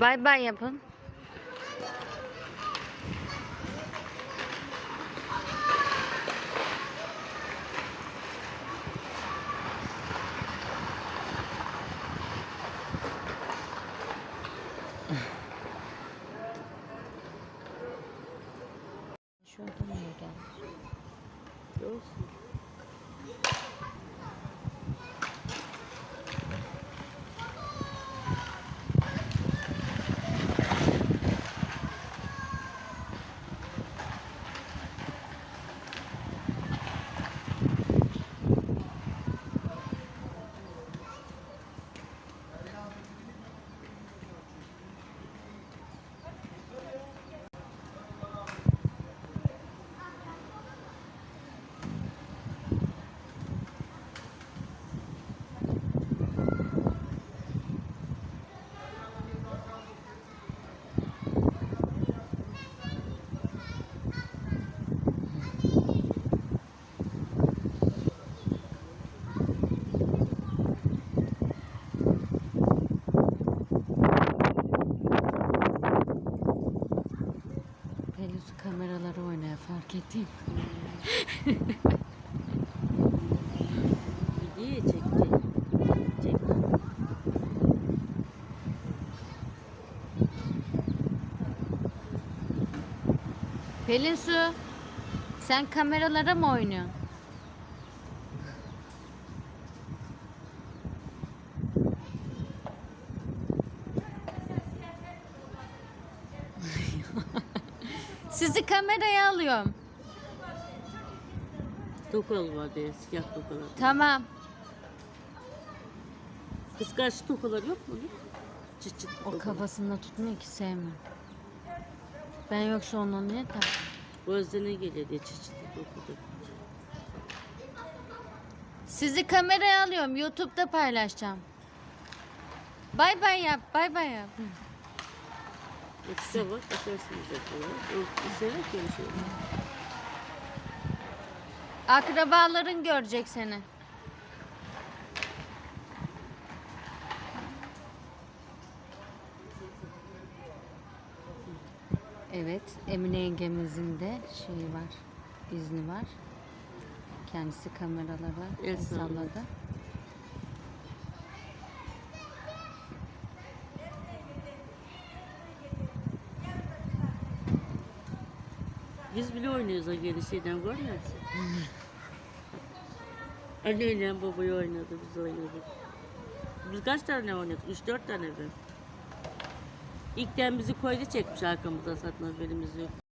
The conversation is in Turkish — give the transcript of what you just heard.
Bay bay yapın. Şu adam niye kameraları oynaya fark ettim. Çekti. Çekti. Pelin Su, sen kameralara mı oynuyorsun? Sizi kameraya alıyorum. Tokal var diye siyah tokalar. Tamam. Kıskanç tokalar yok mu? Çıt çıt O tokalar. kafasında tutmuyor ki sevmem. Ben yoksa onu niye tak? O yüzden ne geliyor diye çıt çıt tokalar. Sizi kameraya alıyorum. YouTube'da paylaşacağım. Bay bay yap. Bay bay yap. İkisi bak bakarsınız yapıyorlar. O severek konuşuyorlar. Akrabaların görecek seni. Evet, Emine yengemizin de şeyi var, izni var. Kendisi kameralara El salladı. Biz bile oynuyoruz o geri şeyden görmüyor musun? Anneyle babayı oynadı, biz oynadık. Biz kaç tane oynadık? 3-4 tane mi? İlkten bizi koydu çekmiş arkamıza satma haberimiz yok.